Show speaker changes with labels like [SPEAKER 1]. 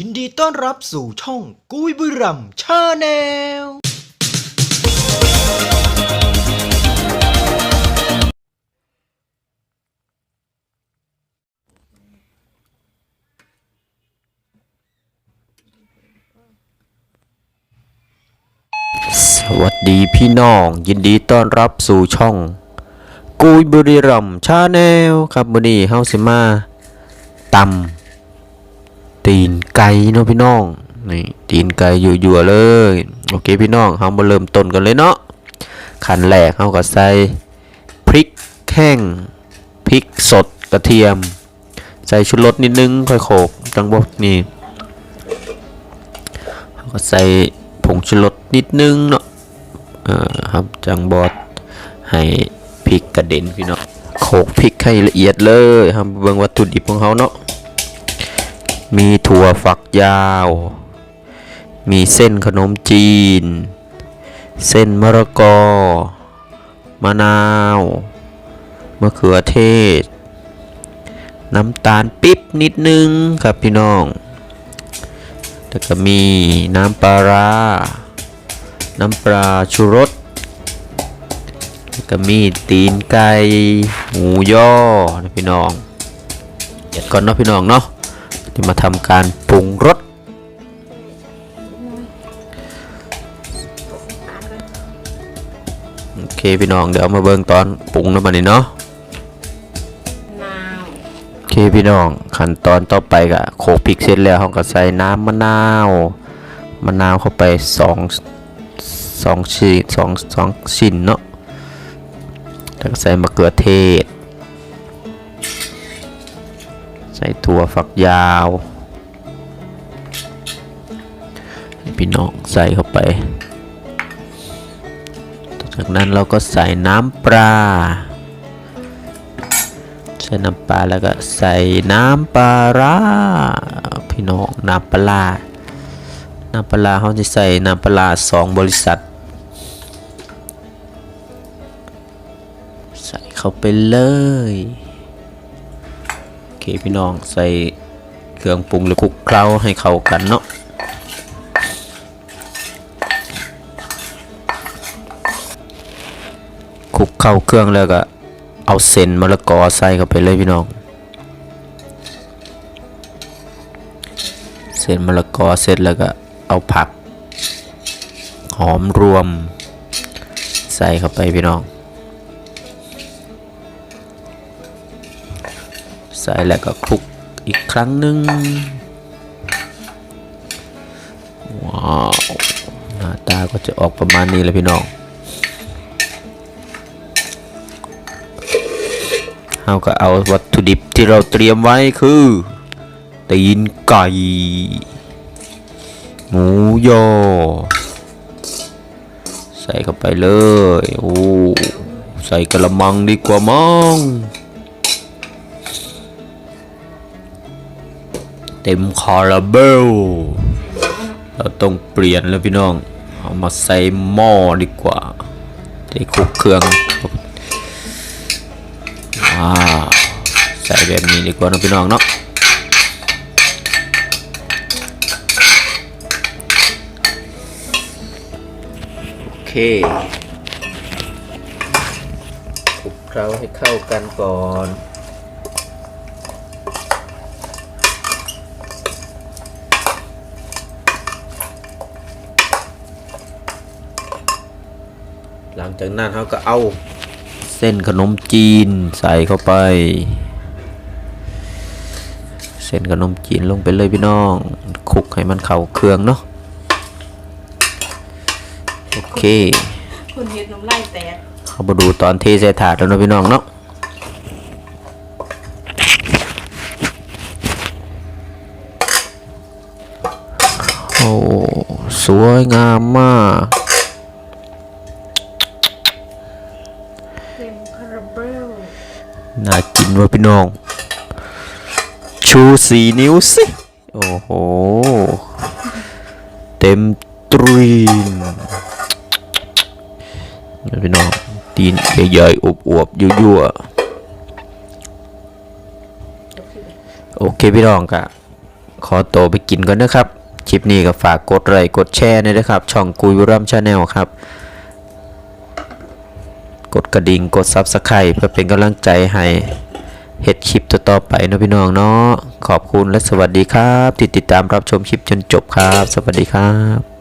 [SPEAKER 1] ยินดีต้อนรับสู่ช่องกุยบุรีรัมชาแนล
[SPEAKER 2] สวัสดีพี่น้อง ยินดีต้อนรับสู่ช่อง กุยบุรีรัมย์ชาแนลครับมื้อนี้เฮาสิมาตำ ตีนไก่เนาะพี่น้องนี่ตีนไก่อยั่ๆเลยโอเคพี่น้องเฮามาเริ่มต้นกันเลยเนาะขั้นแรกเฮาก็ใส่พริกแห้งพริกสดกระเทียม ใส่ชูรสนิดนึงค่อยโขลกจังบ่นี่เฮาก็ใส่ผงชูรสนิดนึงเนาะเอ่อครับจังบอดให้พริกกระเด็นพี่เนาะโขลกพริกให้ละเอียดเลยครับเบิ่งวัตถุดิบของเขาเนาะ มีถั่วฝักยาว มีเส้นขนมจีน เส้นมะละกอ มะนาว มะเขือเทศ น้ำตาลปิ๊บนิดนึงครับพี่น้องแล้วก็มีน้ำปลาร้า น้ำปลาชูรสแล้วก็มีตีนไก่ หมูย่อนะพี่น้องเดี๋ยวก่อนเนาะพี่น้องเนาะ ที่มาทำการปรุงรสโอเคพี่น้องเดี๋ยวมาเบิ่งตอนปรุงแล้วมันนี่เนาะ
[SPEAKER 3] นาว
[SPEAKER 2] โอเคพี่น้องขั้นตอนต่อไปก็โขลกพริกเสร็จแล้วเราก็ใส่น้ำมะนาวมะนาวเข้าไปสองสองชิ้นสองสองชิ้นเนาะแล้วก็ใส่มะเขือเทศ ใส่ถั่วฝักยาวพี่น้องใส่เข้าไป จากนั้นเราก็ใส่น้ำปลา ใส่น้ำปลาแล้วก็ใส่น้ำปลาร้าพี่น้องน้ำปลาร้าน้ำปลาร้าเขาจะใส่น้ำปลาร้าสองบริษัท ใส่เข้าไปเลย เคพี่น้องใส่เครื่องปรุงหรือคลุกเคล้าให้เข้ากันเนาะคลุกเข้าเครื่องแล้วก็เอาเส้นมะละกอใส่เข้าไปเลยพี่น้อง เส้นมะละกอเสร็จแล้วก็เอาผัก หอมรวม ใส่เข้าไปพี่น้อง ใส่แล้วก็คลุกอีกครั้งหนึ่งว้าวหน้าตาก็จะออกประมาณนี้เลยพี่น้องเราก็เอาวัตถุดิบที่เราเตรียมไว้คือตีนไก่หมูยอ ใส่เข้าไปเลย โอ้ ใส่กระมังดีกว่ามั้ง เต็มคาราเบล เราต้องเปลี่ยนแล้วพี่น้อง เอามาใส่หม้อดีกว่าได้คุกเครื่องอาใส่แบบนี้ดีกว่านะพี่น้องเนาะโอเคคลุกเคล้าให้เข้ากันก่อน หลังจากนั้นเขาก็เอาเส้นขนมจีนใส่เข้าไป เส้นขนมจีนลงไปเลยพี่น้องคลุกให้มันเข้าเครื่องเนาะโอเค
[SPEAKER 3] คุณเฮ็ดน้ำลายแตก
[SPEAKER 2] เข้ามาดูตอนเทใส่ถาดแล้วเนาะพี่น้องเนาะโอ้สวยงามมาก
[SPEAKER 3] เต็มคาราเบล
[SPEAKER 2] น่าพี่น้อง ชูสี่นิ้วสิ โอ้โห เต็มตรีนพี่น้อง ตีนใหญ่ๆอวบๆยั่วๆ โอเคพี่น้องกะขอตัวไปกินก่อนนะครับคลิปนี้ก็ฝากกดไลค์กดแชร์ด้วยนะครับ ช่องกุยบุรัมชาแนลครับ กดกระดิ่งกด Subscribe เพื่อเป็นกำลังใจให้ เฮ็ดคลิปต่อๆไปนะพี่น้องเนาะขอบคุณและสวัสดีครับ ที่ติดตามรับชมคลิปจนจบครับ สวัสดีครับ